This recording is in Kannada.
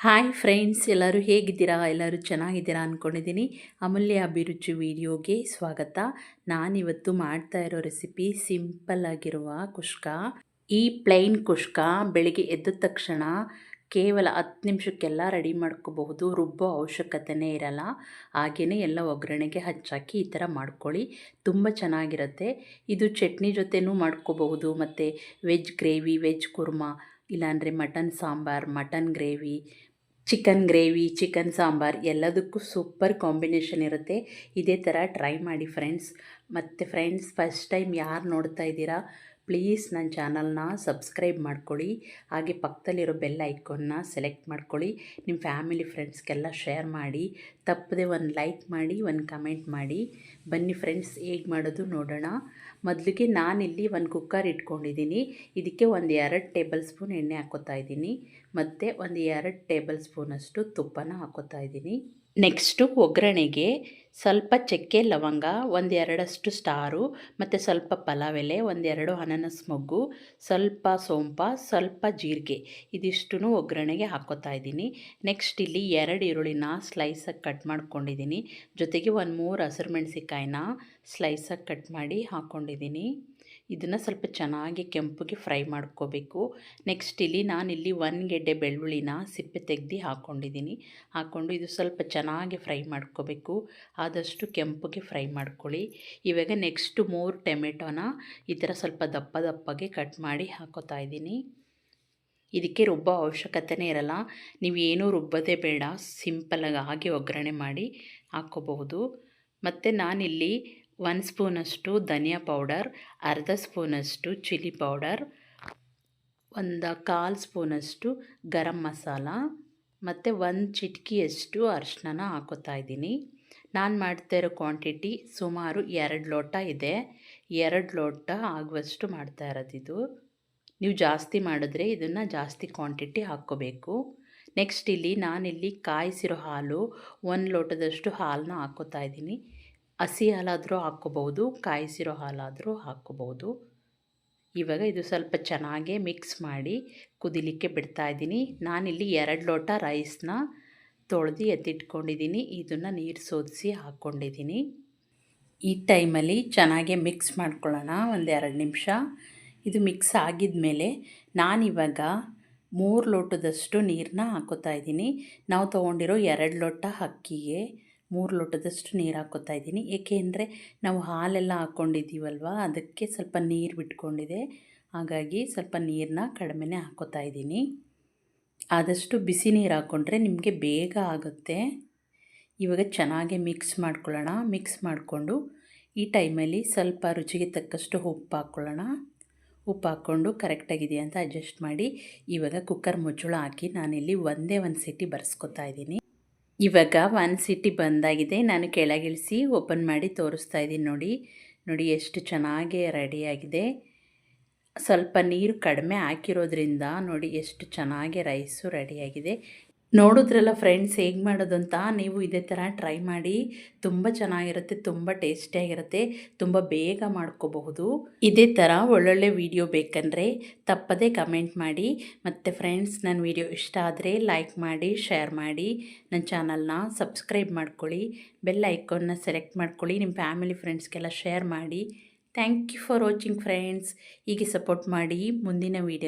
ಹಾಯ್ ಫ್ರೆಂಡ್ಸ್ ಎಲ್ಲರೂ ಹೇಗಿದ್ದೀರಾ? ಎಲ್ಲರೂ ಚೆನ್ನಾಗಿದ್ದೀರಾ ಅಂದ್ಕೊಂಡಿದ್ದೀನಿ ಅಮೂಲ್ಯ ಅಭಿರುಚಿ ವಿಡಿಯೋಗೆ ಸ್ವಾಗತ. ನಾನಿವತ್ತು ಮಾಡ್ತಾ ಇರೋ ರೆಸಿಪಿ ಸಿಂಪಲ್ ಆಗಿರುವ ಕುಷ್ಕ. ಈ ಪ್ಲೈನ್ ಕುಷ್ಕ ಬೆಳಿಗ್ಗೆ ಎದ್ದ ತಕ್ಷಣ ಕೇವಲ ಹತ್ತು ನಿಮಿಷಕ್ಕೆಲ್ಲ ರೆಡಿ ಮಾಡ್ಕೋಬಹುದು. ರುಬ್ಬೋ ಅವಶ್ಯಕತೆನೇ ಇರಲ್ಲ. ಹಾಗೆಯೇ ಎಲ್ಲ ಒಗ್ಗರಣೆಗೆ ಹಚ್ಚಾಕಿ ಈ ಥರ ಮಾಡ್ಕೊಳ್ಳಿ. ತುಂಬ ಚೆನ್ನಾಗಿರುತ್ತೆ. ಇದು ಚಟ್ನಿ ಜೊತೆನೂ ಮಾಡ್ಕೋಬಹುದು. ಮತ್ತು ವೆಜ್ ಗ್ರೇವಿ ವೆಜ್ ಕುರ್ಮಾ ಇಲ್ಲಾಂದರೆ mutton sambar mutton gravy chicken gravy, chicken sambar ಎಲ್ಲದಕ್ಕೂ ಸೂಪರ್ ಕಾಂಬಿನೇಷನ್ ಇರುತ್ತೆ. ಇದೇ ಥರ ಟ್ರೈ ಮಾಡಿ ಫ್ರೆಂಡ್ಸ್. ಮತ್ತು ಫ್ರೆಂಡ್ಸ್, ಫಸ್ಟ್ ಟೈಮ್ ಯಾರು ನೋಡ್ತಾ ಇದ್ದೀರಾ? ಪ್ಲೀಸ್ ನನ್ನ ಚಾನಲ್ನ ಸಬ್ಸ್ಕ್ರೈಬ್ ಮಾಡ್ಕೊಳ್ಳಿ. ಹಾಗೆ ಪಕ್ಕದಲ್ಲಿರೋ ಬೆಲ್ ಐಕಾನ್ನ ಸೆಲೆಕ್ಟ್ ಮಾಡ್ಕೊಳ್ಳಿ. ನಿಮ್ಮ ಫ್ಯಾಮಿಲಿ, ಫ್ರೆಂಡ್ಸ್ಗೆಲ್ಲ ಶೇರ್ ಮಾಡಿ. ತಪ್ಪದೆ ಒಂದು ಲೈಕ್ ಮಾಡಿ, ಒಂದು ಕಮೆಂಟ್ ಮಾಡಿ. ಬನ್ನಿ ಫ್ರೆಂಡ್ಸ್, ಹೇಗೆ ಮಾಡೋದು ನೋಡೋಣ. ಮೊದಲಿಗೆ ನಾನಿಲ್ಲಿ ಒಂದು ಕುಕ್ಕರ್ ಇಟ್ಕೊಂಡಿದ್ದೀನಿ. ಇದಕ್ಕೆ ಒಂದು ಎರಡು ಟೇಬಲ್ ಸ್ಪೂನ್ ಎಣ್ಣೆ ಹಾಕೋತಾ ಇದ್ದೀನಿ. ಮತ್ತು ಒಂದು ಎರಡು ಟೇಬಲ್ ಸ್ಪೂನಷ್ಟು ತುಪ್ಪನ ಹಾಕೋತಾ ಇದ್ದೀನಿ. ನೆಕ್ಸ್ಟು ಒಗ್ಗರಣೆಗೆ ಸ್ವಲ್ಪ ಚಕ್ಕೆ ಲವಂಗ, ಒಂದೆರಡಷ್ಟು ಸ್ಟಾರು, ಮತ್ತು ಸ್ವಲ್ಪ ಪಲಾವ್ ಎಲೆ ಒಂದೆರಡು ಅನನಸ್ ಮೊಗ್ಗು, ಸ್ವಲ್ಪ ಸೋಂಪ, ಸ್ವಲ್ಪ ಜೀರಿಗೆ. ಇದಿಷ್ಟು ಒಗ್ಗರಣೆಗೆ ಹಾಕೋತಾ ಇದ್ದೀನಿ. ನೆಕ್ಸ್ಟ್ ಇಲ್ಲಿ ಎರಡು ಈರುಳ್ಳಿನ ಸ್ಲೈಸಾಗಿ ಕಟ್ ಮಾಡ್ಕೊಂಡಿದ್ದೀನಿ. ಜೊತೆಗೆ ಒಂದು ಮೂರು ಹಸಿರು ಮೆಣಸಿಕಾಯಿನ ಸ್ಲೈಸಾಗಿ ಕಟ್ ಮಾಡಿ ಹಾಕ್ಕೊಂಡಿದ್ದೀನಿ ಇದನ್ನು ಸ್ವಲ್ಪ ಚೆನ್ನಾಗಿ ಕೆಂಪಗೆ ಫ್ರೈ ಮಾಡ್ಕೋಬೇಕು. ನೆಕ್ಸ್ಟ್ ಇಲ್ಲಿ ನಾನಿಲ್ಲಿ ಒನ್ ಗೆಡ್ಡೆ ಬೆಳ್ಳುಳ್ಳಿನ ಸಿಪ್ಪೆ ತೆಗ್ದು ಹಾಕ್ಕೊಂಡಿದ್ದೀನಿ ಹಾಕ್ಕೊಂಡು ಇದು ಸ್ವಲ್ಪ ಚೆನ್ನಾಗಿ ಫ್ರೈ ಮಾಡ್ಕೋಬೇಕು. ಆದಷ್ಟು ಕೆಂಪಗೆ ಫ್ರೈ ಮಾಡ್ಕೊಳ್ಳಿ. ಇವಾಗ ನೆಕ್ಸ್ಟು ಮೂರು ಟೊಮೆಟೊನ ಈ ಥರ ಸ್ವಲ್ಪ ದಪ್ಪ ದಪ್ಪಗೆ ಕಟ್ ಮಾಡಿ ಹಾಕೋತಾ ಇದ್ದೀನಿ. ಇದಕ್ಕೆ ರುಬ್ಬೋ ಅವಶ್ಯಕತೆನೇ ಇರಲ್ಲ. ನೀವು ಏನೂ ರುಬ್ಬದೇ ಬೇಡ. ಸಿಂಪಲಾಗಿ ಹಾಗೆ ಒಗ್ಗರಣೆ ಮಾಡಿ ಹಾಕ್ಕೋಬಹುದು. ಮತ್ತು ನಾನಿಲ್ಲಿ ಒನ್ ಸ್ಪೂನಷ್ಟು ಧನಿಯಾ ಪೌಡರ್, ಅರ್ಧ ಸ್ಪೂನಷ್ಟು ಚಿಲ್ಲಿ ಪೌಡರ್, ಒಂದು ಕಾಲು ಸ್ಪೂನಷ್ಟು ಗರಂ ಮಸಾಲ, ಮತ್ತು ಒಂದು ಚಿಟಕಿಯಷ್ಟು ಅರಿಶಿನ ಹಾಕೋತಾ ಇದ್ದೀನಿ. ನಾನು ಮಾಡ್ತಾ ಇರೋ ಕ್ವಾಂಟಿಟಿ ಸುಮಾರು ಎರಡು ಲೋಟ ಇದೆ. ಎರಡು ಲೋಟ ಆಗುವಷ್ಟು ಮಾಡ್ತಾ ಇರೋದಿದು. ನೀವು ಜಾಸ್ತಿ ಮಾಡಿದ್ರೆ ಇದನ್ನು ಜಾಸ್ತಿ ಕ್ವಾಂಟಿಟಿ ಹಾಕ್ಕೋಬೇಕು. ನೆಕ್ಸ್ಟ್ ಇಲ್ಲಿ ನಾನಿಲ್ಲಿ ಕಾಯಿಸಿರೋ ಹಾಲು ಒಂದು ಲೋಟದಷ್ಟು ಹಾಲನ್ನ ಹಾಕೋತಾ ಇದ್ದೀನಿ. ಹಸಿ ಹಾಲಾದರೂ ಹಾಕ್ಕೋಬೋದು ಕಾಯಿಸಿರೋ ಹಾಲಾದರೂ ಹಾಕ್ಕೋಬೋದು ಇವಾಗ ಇದು ಸ್ವಲ್ಪ ಚೆನ್ನಾಗೆ ಮಿಕ್ಸ್ ಮಾಡಿ ಕುದಿಲಿಕ್ಕೆ ಬಿಡ್ತಾ ಇದ್ದೀನಿ. ನಾನಿಲ್ಲಿ ಎರಡು ಲೋಟ ರೈಸ್ನ ತೊಳೆದು ಎತ್ತಿಟ್ಕೊಂಡಿದ್ದೀನಿ. ಇದನ್ನು ನೀರು ಸೋದಿಸಿ ಹಾಕ್ಕೊಂಡಿದ್ದೀನಿ. ಈ ಟೈಮಲ್ಲಿ ಚೆನ್ನಾಗೆ ಮಿಕ್ಸ್ ಮಾಡ್ಕೊಳ್ಳೋಣ ಒಂದು ಎರಡು ನಿಮಿಷ. ಇದು ಮಿಕ್ಸ್ ಆಗಿದ ಮೇಲೆ ನಾನಿವಾಗ ಮೂರು ಲೋಟದಷ್ಟು ನೀರನ್ನ ಹಾಕೋತಾ ಇದ್ದೀನಿ. ನಾವು ತೊಗೊಂಡಿರೋ ಎರಡು ಲೋಟ ಅಕ್ಕಿಗೆ ಮೂರು ಲೋಟದಷ್ಟು ನೀರು ಹಾಕೋತಾ ಇದ್ದೀನಿ. ಏಕೆ ಅಂದರೆ ನಾವು ಹಾಲೆಲ್ಲ ಹಾಕ್ಕೊಂಡಿದ್ದೀವಲ್ವ ಅದಕ್ಕೆ ಸ್ವಲ್ಪ ನೀರು ಬಿಟ್ಕೊಂಡಿದೆ. ಹಾಗಾಗಿ ಸ್ವಲ್ಪ ನೀರನ್ನ ಕಡಿಮೆನೇ ಹಾಕೋತಾ ಇದ್ದೀನಿ. ಆದಷ್ಟು ಬಿಸಿ ನೀರು ಹಾಕ್ಕೊಂಡ್ರೆ ನಿಮಗೆ ಬೇಗ ಆಗುತ್ತೆ. ಇವಾಗ ಚೆನ್ನಾಗಿ ಮಿಕ್ಸ್ ಮಾಡ್ಕೊಳ್ಳೋಣ. ಮಿಕ್ಸ್ ಮಾಡಿಕೊಂಡು ಈ ಟೈಮಲ್ಲಿ ಸ್ವಲ್ಪ ರುಚಿಗೆ ತಕ್ಕಷ್ಟು ಉಪ್ಪು ಹಾಕ್ಕೊಳ್ಳೋಣ ಉಪ್ಪು ಹಾಕ್ಕೊಂಡು ಕರೆಕ್ಟಾಗಿದೆಯಾ ಅಂತ ಅಡ್ಜಸ್ಟ್ ಮಾಡಿ ಇವಾಗ ಕುಕ್ಕರ್ ಮುಚ್ಚಳ ಹಾಕಿ ನಾನಿಲ್ಲಿ ಒಂದೇ ಒಂದು ಸಿಟಿ ಬರ್ಸ್ಕೊತಾ ಇದ್ದೀನಿ. ಇವಾಗ ಒಂದು ಸಿಟಿ ಬಂದಾಗಿದೆ, ನಾನು ಕೆಳಗಿಳಿಸಿ ಓಪನ್ ಮಾಡಿ ತೋರಿಸ್ತಾ ಇದ್ದೀನಿ ನೋಡಿ. ನೋಡಿ ಎಷ್ಟು ಚೆನ್ನಾಗಿ ರೆಡಿಯಾಗಿದೆ ಸ್ವಲ್ಪ ನೀರು ಕಡಿಮೆ ಹಾಕಿರೋದ್ರಿಂದ ನೋಡಿ ಎಷ್ಟು ಚೆನ್ನಾಗಿ ರೈಸು ರೆಡಿಯಾಗಿದೆ ನೋಡಿದ್ರಲ್ಲ ಫ್ರೆಂಡ್ಸ್ ಹೇಗೆ ಮಾಡೋದು ಅಂತ ನೀವು ಇದೇ ಥರ ಟ್ರೈ ಮಾಡಿ, ತುಂಬ ಚೆನ್ನಾಗಿರುತ್ತೆ, ತುಂಬ ಟೇಸ್ಟಿಯಾಗಿರುತ್ತೆ ತುಂಬ ಬೇಗ ಮಾಡ್ಕೋಬಹುದು. ಇದೇ ಥರ ಒಳ್ಳೊಳ್ಳೆ ವಿಡಿಯೋ ಬೇಕಂದರೆ ತಪ್ಪದೇ ಕಮೆಂಟ್ ಮಾಡಿ, ಮತ್ತು ಫ್ರೆಂಡ್ಸ್ ನನ್ನ ವಿಡಿಯೋ ಇಷ್ಟ ಆದರೆ ಲೈಕ್ ಮಾಡಿ ಶೇರ್ ಮಾಡಿ ನನ್ನ ಚಾನಲ್ನ ಸಬ್ಸ್ಕ್ರೈಬ್ ಮಾಡ್ಕೊಳ್ಳಿ ಬೆಲ್ ಐಕಾನ್ನ ಸೆಲೆಕ್ಟ್ ಮಾಡ್ಕೊಳ್ಳಿ ನಿಮ್ಮ ಫ್ಯಾಮಿಲಿ ಫ್ರೆಂಡ್ಸ್ಗೆಲ್ಲ ಶೇರ್ ಮಾಡಿ. Thank you for watching friends ಹೀಗೆ ಸಪೋರ್ಟ್ ಮಾಡಿ ಮುಂದಿನ ವೀಡಿಯೋ